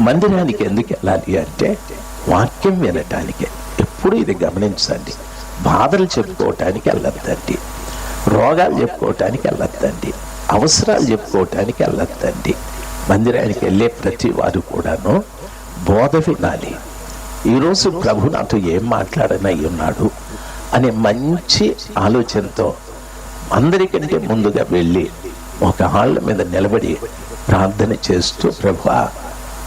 మందిరానికి ఎందుకు వెళ్ళాలి అంటే వాక్యం వినటానికి. ఎప్పుడు ఇది గమనించండి. బాధలు చెప్పుకోవటానికి వెళ్ళొద్దండి. రోగాలు చెప్పుకోవటానికి వెళ్ళొద్దండి. అవసరాలు చెప్పుకోవటానికి వెళ్ళొద్దండి. మందిరానికి వెళ్ళే ప్రతి వారు కూడాను బోధ వినాలి. ఈరోజు ప్రభు నాతో ఏం మాట్లాడనై ఉన్నాడు అనే మంచి ఆలోచనతో అందరికంటే ముందుగా వెళ్ళి ఒక ఆళ్ళ మీద నిలబడి ప్రార్థన చేస్తూ ప్రభా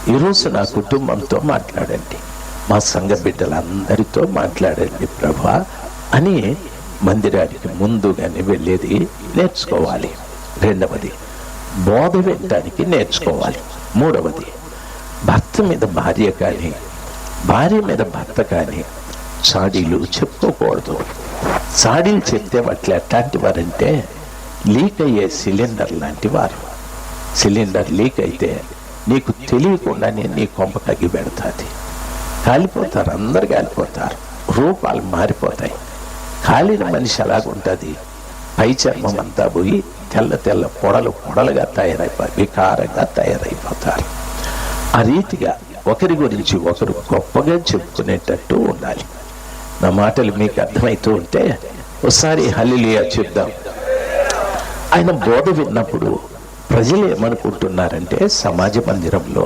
ఈరోజు నా కుటుంబంతో మాట్లాడండి. మా సంఘ బిడ్డలందరితో మాట్లాడండి ప్రభా అని మందిరానికి ముందుగానే వెళ్ళేది నేర్చుకోవాలి. రెండవది బోధ వినటానికి నేర్చుకోవాలి. మూడవది భర్త మీద భార్య కానీ భార్య మీద భర్త కానీ చాడీలు చెప్పుకోకూడదు. చాడీలు చెప్తే వాటి ఎట్లాంటి వారంటే లీక్ అయ్యే సిలిండర్ లాంటి వారు. సిలిండర్ లీక్ అయితే నీకు తెలియకుండానే నీ కొంప తగ్గి పెడుతుంది. కాలిపోతారు అందరు కాలిపోతారు. రూపాలు మారిపోతాయి. కాలిన మనిషి అలాగుంటుంది పై చర్మం అంతా పోయి తెల్ల తెల్ల పొడలు పొడలుగా తయారైపోయి వికారంగా తయారైపోతారు. ఆ రీతిగా ఒకరి గురించి ఒకరు గొప్పగా చెప్పుకునేటట్టు ఉండాలి. నా మాటలు మీకు అర్థమవుతూ ఉంటే ఒకసారి హల్లిలియా చెప్దాం. ఆయన బోధ విన్నప్పుడు ప్రజలు ఏమనుకుంటున్నారంటే సమాజ మందిరంలో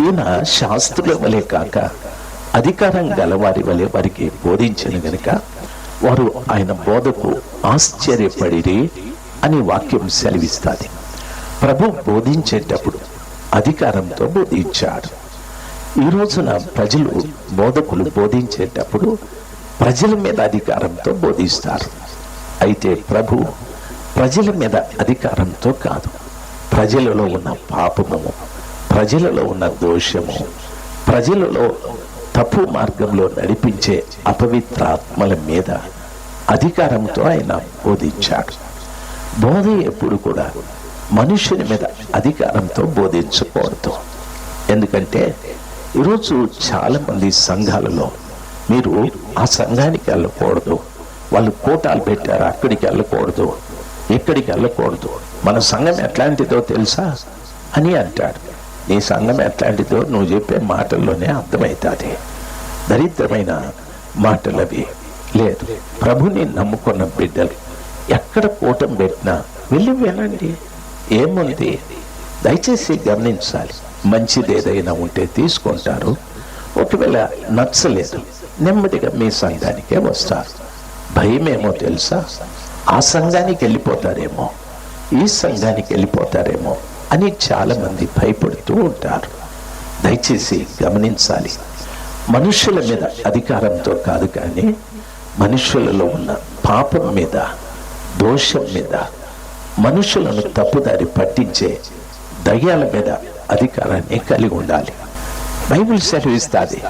ఈయన శాస్త్రుల వలె కాక అధికారం గలవారి వలె వారికి బోధించిన గనుక వారు ఆయన బోధకు ఆశ్చర్యపడిరి అని వాక్యం సెలవిస్తుంది. ప్రభు బోధించేటప్పుడు అధికారంతో బోధించాడు. ఈ రోజున ప్రజలు బోధకులు బోధించేటప్పుడు ప్రజల మీద అధికారంతో బోధిస్తారు. అయితే ప్రభు ప్రజల మీద అధికారంతో కాదు. ప్రజలలో ఉన్న పాపము ప్రజలలో ఉన్న దోషము ప్రజలలో తప్పు మార్గంలో నడిపించే అపవిత్రాత్మల మీద అధికారంతో ఆయన బోధించాడు. బోధ ఎప్పుడు కూడా మనుషుని మీద అధికారంతో బోధించకూడదు. ఎందుకంటే ఈరోజు చాలా మంది సంఘాలలో మీరు ఆ సంఘానికి వెళ్ళకూడదు వాళ్ళు కోటాలు పెట్టారు అక్కడికి వెళ్ళకూడదు ఎక్కడికి వెళ్ళకూడదు. మన సంఘం ఎట్లాంటిదో తెలుసా? అని అంటాడు. నీ సంఘం ఎట్లాంటిదో నువ్వు చెప్పే మాటల్లోనే అర్థమవుతుంది దరిద్రమైన మాటలవి. లేదు ప్రభుని నమ్ముకున్న బిడ్డలు. ఎక్కడ కూటం పెట్టినా వెళ్ళి వెళ్ళండి. ఏముంది? దయచేసి గమనించాలి. మంచిది ఏదైనా ఉంటే తీసుకుంటారు. ఒకవేళ నచ్చలేదు నెమ్మదిగా మీ సంఘానికే వస్తారు. భయమేమో తెలుసా? ఆ సంఘానికి వెళ్ళిపోతారేమో. ఈ సంఘానికి వెళ్ళిపోతారేమో అని చాలామంది భయపడుతూ ఉంటారు. దయచేసి గమనించాలి. మనుషుల మీద అధికారంతో కాదు కానీ మనుషులలో ఉన్న పాపం మీద దోషం మీద మనుషులను తప్పుదారి పట్టించే దయ్యాల మీద అధికారాన్ని కలిగి ఉండాలి. బైబిల్ సెలవిస్తుంది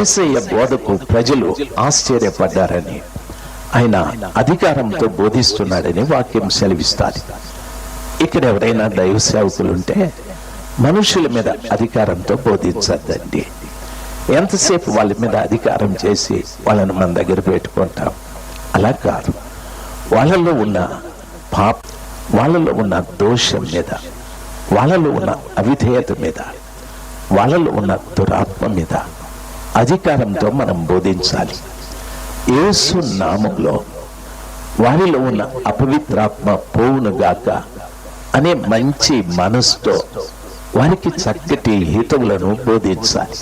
ఏసయ్య బోధకు ప్రజలు ఆశ్చర్యపడ్డారని ఆయన అధికారంతో బోధిస్తున్నాడని వాక్యం సెలవిస్తారు ఇక్కడ ఎవరైనా దైవ సేవకులుంటే మనుషుల మీద అధికారంతో బోధించద్దండి. ఎంతసేపు వాళ్ళ మీద అధికారం చేసి వాళ్ళని మన దగ్గర పెట్టుకుంటాం? అలా కాదు. వాళ్ళలో ఉన్న పాప వాళ్ళలో ఉన్న దోషం మీద వాళ్ళలో ఉన్న అవిధేయత మీద వాళ్ళలో ఉన్న దురాత్మ మీద అధికారంతో మనం బోధించాలి. యేసు నామంలో వారిలో ఉన్న అపవిత్రాత్మ పోవును గాక అనే మంచి మనసుతో వారికి చక్కటి హితములను బోధించాలి.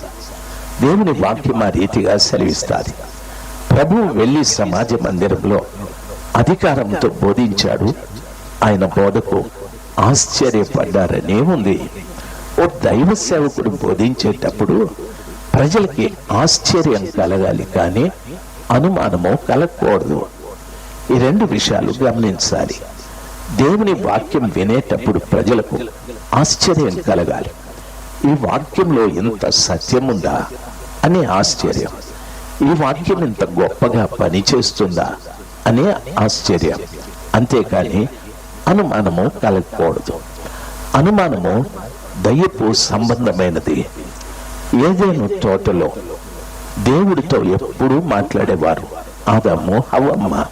దేవుని వాక్యం ఆ రీతిగా సెలవిస్తుంది. ప్రభు వెళ్ళి సమాజ మందిరంలో అధికారంతో బోధించాడు. ఆయన బోధకు ఆశ్చర్యపడ్డారనే ఉంది. ఓ దైవ సేవకుడు బోధించేటప్పుడు ప్రజలకి ఆశ్చర్యం కలగాలి కానీ అనుమానము కలగకూడదు. ఈ రెండు విషయాలు గమనించాలి. దేవుని వాక్యం వినేటప్పుడు ప్రజలకు ఆశ్చర్యం కలగాలి. ఈ వాక్యంలో ఇంత సత్యం ఉందా అనే ఆశ్చర్యం. ఈ వాక్యం ఇంత గొప్పగా పనిచేస్తుందా అనే ఆశ్చర్యం. అంతేకాని అనుమానము కలగకూడదు. అనుమానము దయ్యపు సంబంధమైనది. ఏదైనా తోటలో దేవుడితో ఎప్పుడూ మాట్లాడేవారు. ఆదాము హవమ్మ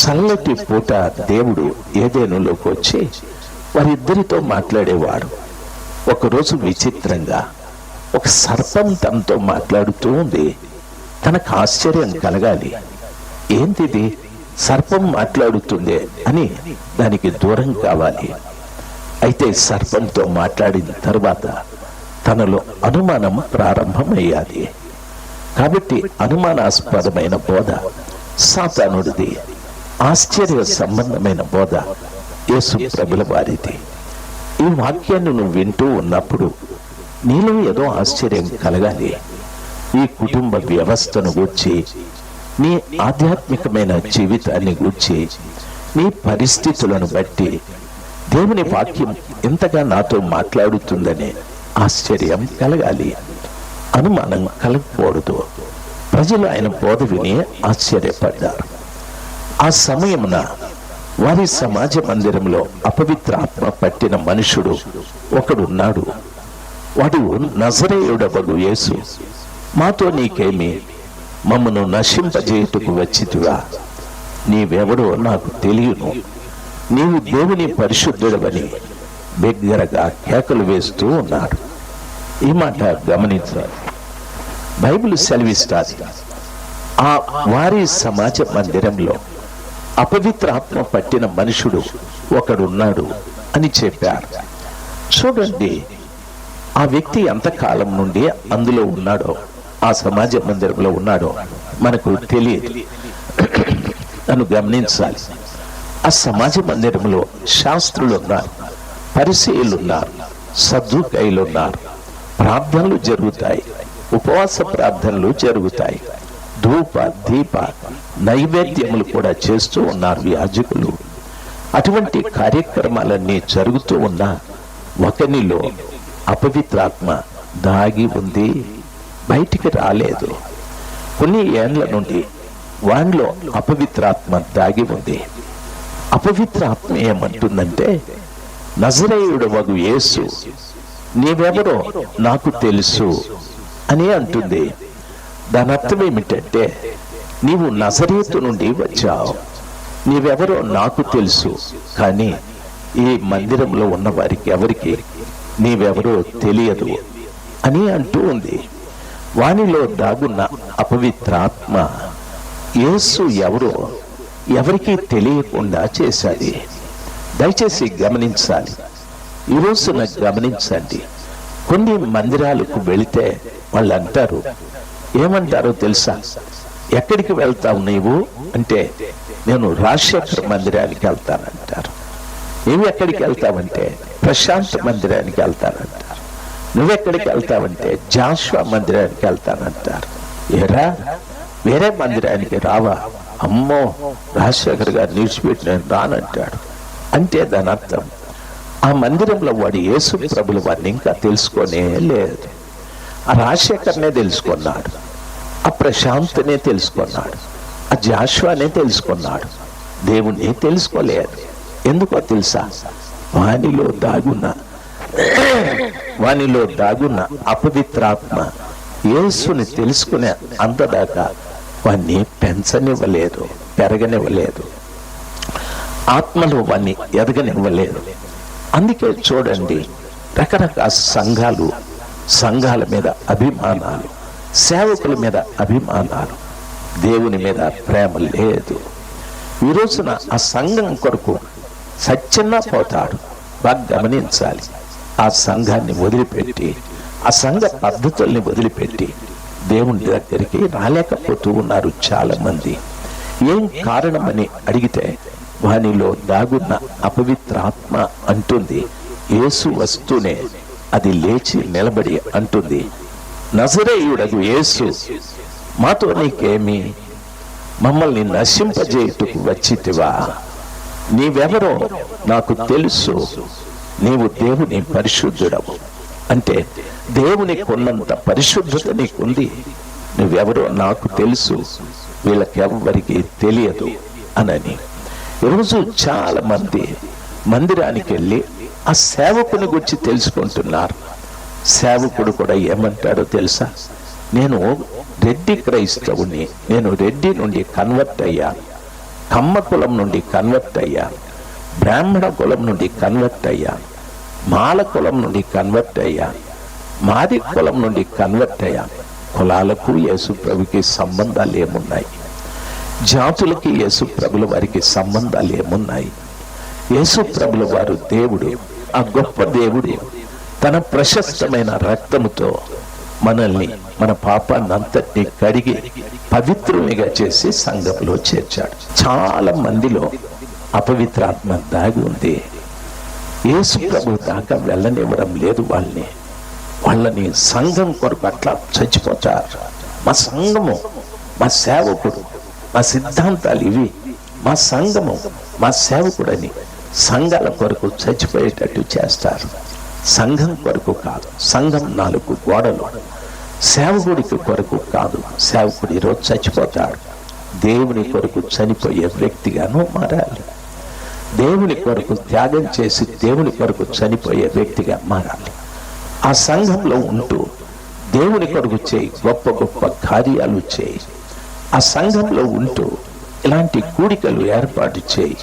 చల్లటి పూట దేవుడు ఏదేనులోకి వచ్చి వారిద్దరితో మాట్లాడేవాడు. ఒకరోజు విచిత్రంగా ఒక సర్పం తనతో మాట్లాడుతూ ఉంది. తనకు ఆశ్చర్యం కలగాలి. ఏంటిది సర్పం మాట్లాడుతుంది అని దానికి దూరం కావాలి. అయితే సర్పంతో మాట్లాడిన తరువాత తనలో అనుమానం ప్రారంభమయ్యాలి కాబట్టి అనుమానాస్పదమైన బోధ సాతానుడిది ఆశ్చర్య సంబంధమైన బోధ యేసు ప్రభుల వారిది. ఈ వాక్యాన్ని నువ్వు వింటూ ఉన్నప్పుడు నీలో ఏదో ఆశ్చర్యం కలగాలి. ఈ కుటుంబ వ్యవస్థను గూర్చి నీ ఆధ్యాత్మికమైన జీవితాన్ని గూర్చి నీ పరిస్థితులను బట్టి దేవుని వాక్యం ఎంతగా నాతో మాట్లాడుతుందనే ఆశ్చర్యం కలగాలి. అనుమానం కలగకూడదు ప్రజలు ఆయన బోధ విని ఆశ్చర్యపడ్డారు ఆ సమయమున వారి సమాజ మందిరంలో అపవిత్ర ఆత్మ పట్టిన మనుషుడు ఒకడున్నాడు వాడు నజరేయుడవగు యేసు మాతో నీకేమి మమ్మను నశింపజేయుటకు వచ్చితివా నీవెవడో నాకు తెలియను నీవు దేవుని పరిశుద్ధుడవని బిగ్గరగా కేకలు వేస్తూ ఉన్నాడు ఈ మాట గమనించాలి బైబిల్ సెలవిస్తాది. ఆ వారి సమాజ మందిరంలో అపవిత్ర ఆత్మ పట్టిన మనుషుడు ఒకడున్నాడు అని చెప్పారు. చూడండి ఆ వ్యక్తి ఎంతకాలం నుండి అందులో ఉన్నాడో ఆ సమాజ మందిరంలో ఉన్నాడో మనకు తెలియదు. నన్ను గమనించాలి. ఆ సమాజ మందిరంలో శాస్త్రులు ఉన్నారు పరిశీలు ఉన్నారు సద్దుకైలు ఉన్నారు ప్రార్థనలు జరుగుతాయి. ఉపవాస ప్రార్థనలు జరుగుతాయి. ధూప దీప నైవేద్యములు కూడా చేస్తూ ఉన్నారు యాజకులు. అటువంటి కార్యక్రమాలన్నీ జరుగుతూ ఉన్న ఒకనిలో అపవిత్రాత్మ దాగి ఉంది. బయటికి రాలేదు. కొన్ని ఏండ్ల నుండి వానిలో అపవిత్రాత్మ దాగి ఉంది. అపవిత్ర ఆత్మ ఏమంటుందంటే నజరేయుడు వగు యేసు నీవెవరో నాకు తెలుసు. అని అంటుంది. దాని అర్థం ఏమిటంటే నీవు నజరేతు నుండి వచ్చావు. నీవెవరో నాకు తెలుసు కానీ ఈ మందిరంలో ఉన్న వారికి ఎవరికి నీవెవరో తెలియదు అని అంటూ ఉంది. వానిలో దాగున్న అపవిత్రాత్మ యేసు ఎవరో ఎవరికీ తెలియకుండా చేశాది దయచేసి గమనించాలి. ఈరోజున గమనించండి. కొన్ని మందిరాలకు వెళితే వాళ్ళు అంటారు ఏమంటారో తెలుసా? ఎక్కడికి వెళ్తావు నీవు? అంటే నేను రాజశేఖర మందిరానికి వెళ్తానంటారు. నువ్వు ఎక్కడికి వెళ్తావంటే ప్రశాంత్ మందిరానికి వెళ్తానంటారు. నువ్వెక్కడికి వెళ్తావంటే జాషువా మందిరానికి వెళ్తానంటారు. ఏరా? వేరే మందిరానికి రావా? అమ్మో రాజశేఖర్ గారు నిలిచిపెట్టి నేను రానంటాడు. అంటే దాని అర్థం ఆ మందిరంలో వాడు యేసు ప్రభులు వారిని ఇంకా తెలుసుకోనే లేదు. ఆ రాజశేఖర్నే తెలుసుకున్నాడు. ఆ ప్రశాంత్నే తెలుసుకున్నాడు. ఆ జాష్వానే తెలుసుకున్నాడు. దేవుణ్ణి తెలుసుకోలేదు. ఎందుకో తెలుసా? వానిలో దాగున్న వానిలో దాగున్న అపవిత్రాత్మ యేసుని తెలుసుకునే అంతదాకా వాణ్ణి పెంచనివ్వలేదు పెరగనివ్వలేదు. ఆత్మలో వాణ్ణి ఎదగనివ్వలేదు. అందుకే చూడండి రకరకాల సంఘాలు సంఘాల మీద అభిమానాలు సేవకుల మీద అభిమానాలు. దేవుని మీద ప్రేమ లేదు. ఈ రోజున ఆ సంఘం కొరకు సత్యన్నా పోతాడు. బాగా గమనించాలి. ఆ సంఘాన్ని వదిలిపెట్టి ఆ సంఘ పద్ధతుల్ని వదిలిపెట్టి దేవుని దగ్గరికి రాలేకపోతూ ఉన్నారు చాలా మంది ఏం కారణమని అడిగితే వానిలో దాగున్న అపవిత్ర ఆత్మ అంటుంది యేసు వస్తూనే అది లేచి నిలబడి అంటుంది నజరేయుడగు యేసు మాతో నీకేమి? మమ్మల్ని నశింపజేయుటకు వచ్చితివా? నీవెవరో నాకు తెలుసు నీవు దేవుని పరిశుద్ధుడవు. అంటే దేవుని కొన్నంత పరిశుద్ధత నీకుంది నువ్వెవరో నాకు తెలుసు వీళ్ళకెవ్వరికి తెలియదు అనని. ఈరోజు చాలా మంది మందిరానికి వెళ్ళి ఆ సేవకుని గురించి తెలుసుకుంటున్నారు. సేవకుడు కూడా ఏమంటాడో తెలుసా? నేను రెడ్డి క్రైస్తవుని నేను రెడ్డి నుండి కన్వర్ట్ అయ్యాను కమ్మ కులం నుండి కన్వర్ట్ అయ్యాను బ్రాహ్మణ కులం నుండి కన్వర్ట్ అయ్యాను మాల కులం నుండి కన్వర్ట్ అయ్యా. మాది కులం నుండి కన్వర్ట్ అయ్యా. కులాలకు యేసు ప్రభుకి సంబంధాలు ఏమున్నాయి? జాతులకి యేసు ప్రభుల వారికి సంబంధాలు ఏమున్నాయి? యేసు ప్రభుల వారు దేవుడు. ఆ గొప్ప దేవుడు తన ప్రశస్తమైన రక్తముతో మనల్ని మన పాపాన్ని అంతటినీ కడిగి పవిత్రునిగా చేసి సంఘంలో చేర్చాడు. చాలా మందిలో అపవిత్రాత్మ దాగి ఉంది. యేసు ప్రభు దాకా వెళ్ళనివ్వడం లేదు వాళ్ళని. వాళ్ళని సంఘం కొరకు అట్లా చచ్చిపోతారు. మా సంఘము మా సేవకుడు మా సిద్ధాంతాలు ఇవి. మా సంఘము మా సేవకుడని సంఘాల కొరకు చచ్చిపోయేటట్టు చేస్తారు. సంఘం కొరకు కాదు సంఘం నాలుగు గోడలు. సేవకుడికి కొరకు కాదు సేవకుడు ఈరోజు చచ్చిపోతాడు. దేవుని కొరకు చనిపోయే వ్యక్తిగాను మారాలి. దేవుని కొరకు త్యాగం చేసి దేవుని కొరకు చనిపోయే వ్యక్తిగా మారాలి. ఆ సంఘంలో ఉంటూ దేవుని కొరకు చేయి గొప్ప గొప్ప కార్యాలు చేయి. ఆ సంఘంలో ఉంటూ ఇలాంటి కూడికలు ఏర్పాటు చేయి.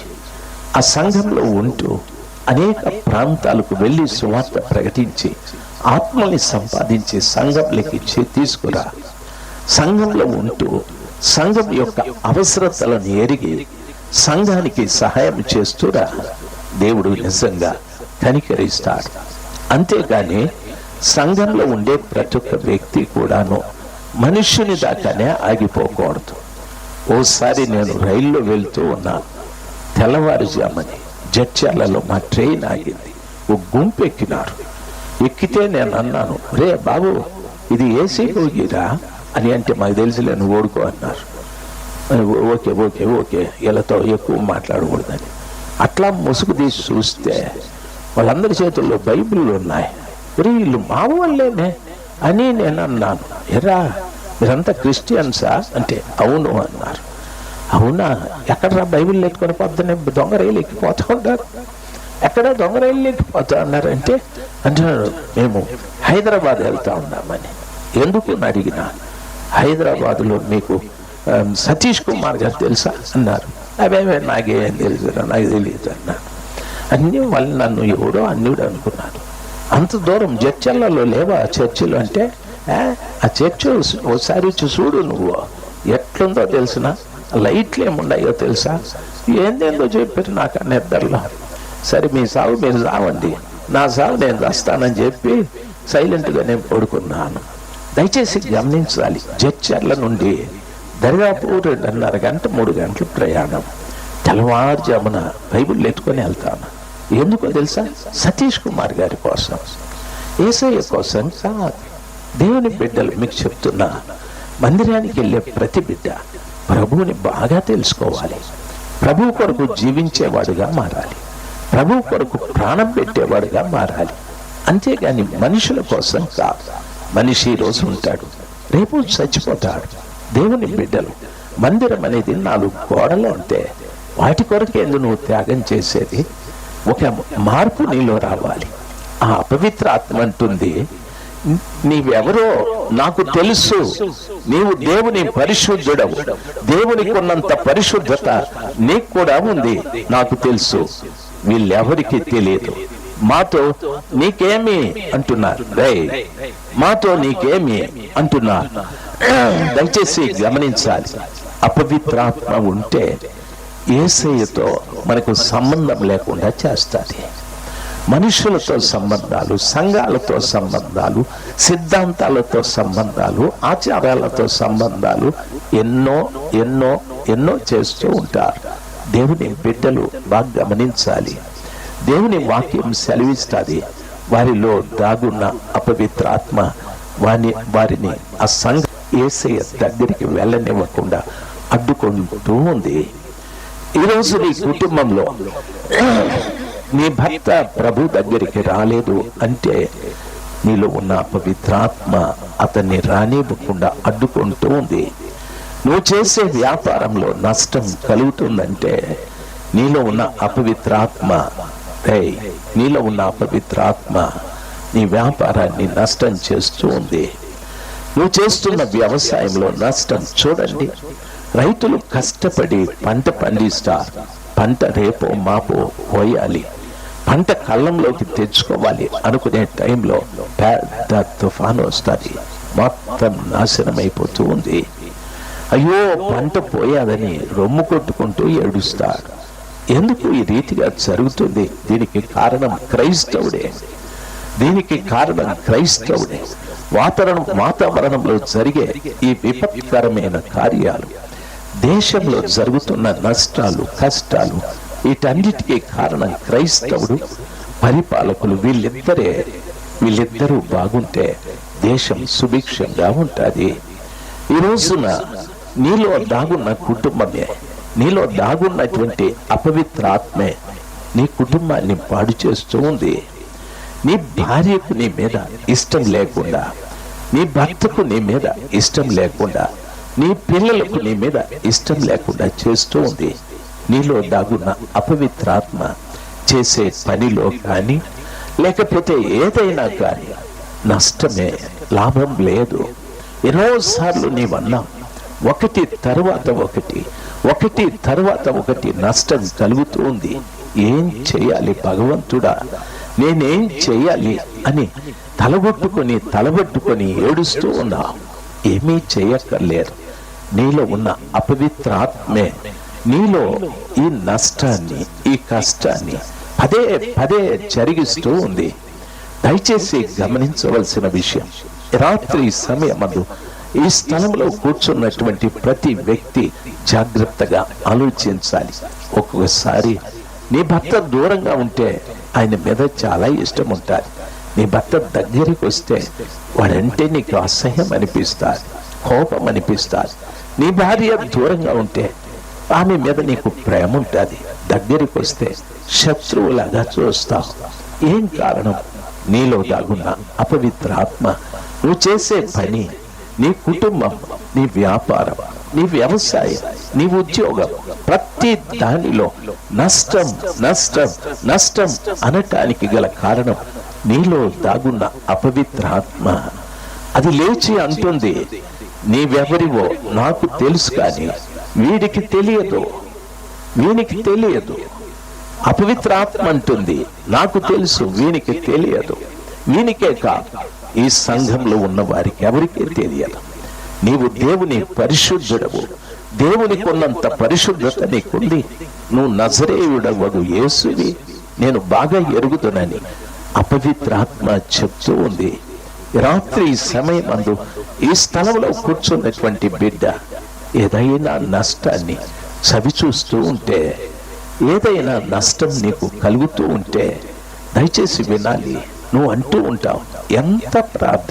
ఆ సంఘంలో ఉంటూ అనేక ప్రాంతాలకు వెళ్ళి సువార్త ప్రకటించి ఆత్మల్ని సంపాదించి సంఘంలోకి చే- తీసుకురా. సంఘంలో ఉంటూ సంఘం యొక్క అవసరతలను ఎరిగి సంఘానికి సహాయం చేస్తూరా. దేవుడు నిజంగా కనికరిస్తాడు. అంతేగాని సంఘంలో ఉండే ప్రతి ఒక్క వ్యక్తి కూడాను మనుష్యుని దాకానే ఆగిపోకూడదు. ఓసారి నేను రైల్లో వెళ్తూ ఉన్నాను తెల్లవారుజామని జడ్చాలలో మా ట్రైన్ ఆగింది. ఓ గుంపు ఎక్కినారు ఎక్కితే నేను అన్నాను రే బాబు ఇది ఏసీ బోగిరా? అని అంటే మాకు తెలిసిలే నువ్వు ఓడుకో అన్నారు. ఓకే ఓకే ఓకే వీళ్ళతో ఎక్కువ మాట్లాడకూడదని. అట్లా ముసుగు తీసి చూస్తే వాళ్ళందరి చేతుల్లో బైబిళ్ళు ఉన్నాయి. ఒరే వీళ్ళు మా వాళ్ళేనే? అని నేను అన్నాను. ఎరా మీరంతా క్రిస్టియన్సా? అంటే అవును అన్నారు. అవునా? ఎక్కడరా బైబిల్ ఎత్తుకొని పొద్దున్నే దొంగ రైలు ఎక్కిపోతూ ఉంటారు ఎక్కడ దొంగ రైలు ఎక్కిపోతా ఉన్నారు అంటే అంటున్నారు మేము హైదరాబాద్ వెళ్తా ఉన్నామని. ఎందుకు అడిగిన హైదరాబాద్లో మీకు సతీష్ కుమార్ గారు తెలుసా? అన్నారు. అవేవే నాకేం తెలుసు నాకు తెలియదు అన్నారు. అన్నీ వాళ్ళు నన్ను ఎవడో అన్యుడు అనుకున్నారు. అంత దూరం చర్చలలో లేవా? చర్చిలు అంటే "ఆ, చర్చ ఒకసారి చూడు నువ్వు ఎట్లుందో తెలిసినా? లైట్లు ఏమున్నాయో తెలుసా? ఏందేందో చెప్పారు నాకు నిద్రలో. సరే మీ సాగు మీరు సావండి నా సాగు నేను రాస్తానని చెప్పి సైలెంట్గా నేను పడుకున్నాను. దయచేసి గమనించాలి జడ్చర్ల నుండి దరిదాపు రెండున్నర గంట మూడు గంటల ప్రయాణం. తెల్లవారుజామున బైబిల్ ఎత్తుకొని వెళ్తాను. ఎందుకో తెలుసా? సతీష్ కుమార్ గారి కోసం. ఏసయ్య కోసం కాదు దేవుని బిడ్డలు మీకు చెప్తున్నా మందిరానికి వెళ్ళే ప్రతి బిడ్డ ప్రభువుని బాగా తెలుసుకోవాలి. ప్రభు కొరకు జీవించేవాడుగా మారాలి. ప్రభు కొరకు ప్రాణం పెట్టేవాడుగా మారాలి. అంతేగాని మనుషుల కోసం కాదు. మనిషి రోజు ఉంటాడు రేపు చచ్చిపోతాడు. దేవుని బిడ్డలు మందిరం అనేది నాలుగు గోడలు అంతే వాటి కొరకేందు నువ్వు త్యాగం చేసేది? ఒక మార్పు నీలో రావాలి. ఆ అపవిత్ర ఆత్మ అంటుంది నీవెవరో నాకు తెలుసు. నీవు దేవుని పరిశుద్ధుడవు. దేవునికి ఉన్నంత పరిశుద్ధత నీకు కూడా ఉంది. నాకు తెలుసు. వీళ్ళెవరికి తెలియదు మాతో నీకేమి అంటున్నారు? రే మాతో నీకేమి అంటున్నారు? దయచేసి గమనించాలి. అపవిత్రాత్మ ఉంటే ఏసయ్యతో మనకు సంబంధం లేకుండా చేస్తుంది. మనుషులతో సంబంధాలు సంఘాలతో సంబంధాలు సిద్ధాంతాలతో సంబంధాలు ఆచారాలతో సంబంధాలు ఎన్నో ఎన్నో ఎన్నో చేస్తూ ఉంటారు. దేవుని బిడ్డలు బాగా గమనించాలి. దేవుని వాక్యం సెలవిస్తుంది. వారిలో దాగున్న అపవిత్ర ఆత్మ వారిని వారిని ఆ సంఘ ఏసయ్య దగ్గరికి వెళ్ళనివ్వకుండా అడ్డుకుంటూ ఉంది. ఈరోజు నీ కుటుంబంలో నీ భర్త ప్రభు దగ్గరికి రాలేదు అంటే నీలో ఉన్న అపవిత్రాత్మ అతన్ని రానివ్వకుండా అడ్డుకుంటూ ఉంది. నువ్వు చేసే వ్యాపారంలో నష్టం కలుగుతుందంటే నీలో ఉన్న అపవిత్రాత్మ ఏయ్, నీలో ఉన్న అపవిత్రాత్మ నీ వ్యాపారాన్ని నష్టం చేస్తూ ఉంది. నువ్వు చేస్తున్న వ్యవసాయంలో నష్టం చూడండి. రైతులు కష్టపడి పంట పండిస్తారు. పంట రేపో మాపో పోయాలి పంట కళ్ళంలోకి తెచ్చుకోవాలి అనుకునే టైంలో పెద్ద తుఫాను వస్తుంది. మొత్తం నాశనం అయిపోతూ ఉంది. అయ్యో పంట పోయాదని రొమ్ము కొట్టుకుంటూ ఏడుస్తారు. ఎందుకు ఈ రీతిగా జరుగుతుంది? దీనికి కారణం క్రైస్తవుడే. దీనికి కారణం క్రైస్తవుడే. వాతావరణం వాతావరణంలో జరిగే ఈ విపత్కరమైన కార్యాలు దేశంలో జరుగుతున్న నష్టాలు కష్టాలు వీటన్నిటికీ కారణం క్రైస్తవుడు పరిపాలకులు వీళ్ళిద్దరే. వీళ్ళిద్దరూ బాగుంటే దేశం సుభిక్షంగా ఉంటుంది. ఈ రోజున నీలో దాగున్న కుటుంబమే నీలో దాగున్నటువంటి అపవిత్ర ఆత్మే నీ కుటుంబాన్ని పాడు చేస్తూ ఉంది. నీ భార్యకు నీ మీద ఇష్టం లేకుండా నీ భర్తకు నీ మీద ఇష్టం లేకుండా నీ పిల్లలకు నీ మీద ఇష్టం లేకుండా చేస్తూ ఉంది. నీలో దాగున్న అపవిత్రాత్మ చేసే పనిలో కానీ లేకపోతే ఏదైనా కానీ నష్టమే లాభం లేదు. ఎన్నోసార్లు నీవన్నా ఒకటి తరువాత ఒకటి ఒకటి తర్వాత ఒకటి నష్టం కలుగుతూ ఉంది ఏం చేయాలి భగవంతుడా? నేనేం చేయాలి అని తలగొట్టుకొని తలబట్టుకొని ఏడుస్తూ ఉన్నా ఏమీ చేయక్కర్లేరు నీలో ఉన్న అపవిత్ర ఆత్మే నీలో ఈ నష్టాన్ని ఈ కష్టాన్ని పదే పదే జరిగిస్తూ ఉంది. దయచేసి గమనించవలసిన విషయం రాత్రి సమయమందు ఈ స్థలంలో కూర్చున్నటువంటి ప్రతి వ్యక్తి జాగ్రత్తగా ఆలోచించాలి. ఒక్కొక్కసారి నీ భర్త దూరంగా ఉంటే ఆయన మీద చాలా ఇష్టం ఉంటుంది నీ భర్త దగ్గరికి వస్తే వాడంటే నీకు అసహ్యం అనిపిస్తారు కోపం అనిపిస్తారు. నీ భార్య దూరంగా ఉంటే ఆమె మీద నీకు ప్రేమ ఉంటుంది. దగ్గరికి వస్తే శత్రువులాగా చూస్తావు ఏం కారణం? నీలో దాగున్న అపవిత్ర ఆత్మ. నువ్వు చేసే పని నీ కుటుంబం నీ వ్యాపారం నీ వ్యవసాయం నీ ఉద్యోగం ప్రతి దానిలో నష్టం నష్టం నష్టం అనటానికి గల కారణం నీలో దాగున్న అపవిత్ర ఆత్మ. అది లేచి అంటుంది నీవెవరివో నాకు తెలుసు కానీ వీడికి తెలియదు. వీనికి తెలియదు. అపవిత్ర ఆత్మ అంటుంది. నాకు తెలుసు వీనికి తెలియదు. వీనికే కాదు. ఈ సంఘంలో ఉన్న వారికి ఎవరికీ తెలియదు. నీవు దేవుని పరిశుద్ధుడవు. దేవునికి ఉన్నంత పరిశుద్ధత నీకుంది. నువ్వు నజరేయుడవడు యేసువి. నేను బాగా ఎరుగుతునని అపవిత్రాత్మ చెప్తూ ఉంది. రాత్రి సమయం అందు ఈ స్థలంలో కూర్చున్నటువంటి బిడ్డ ఏదైనా నష్టాన్ని చవి చూస్తూ ఉంటే ఏదైనా నష్టం నీకు కలుగుతూ ఉంటే దయచేసి వినాలి. నువ్వు అంటూ ఉంటావు ఎంత ప్రార్థన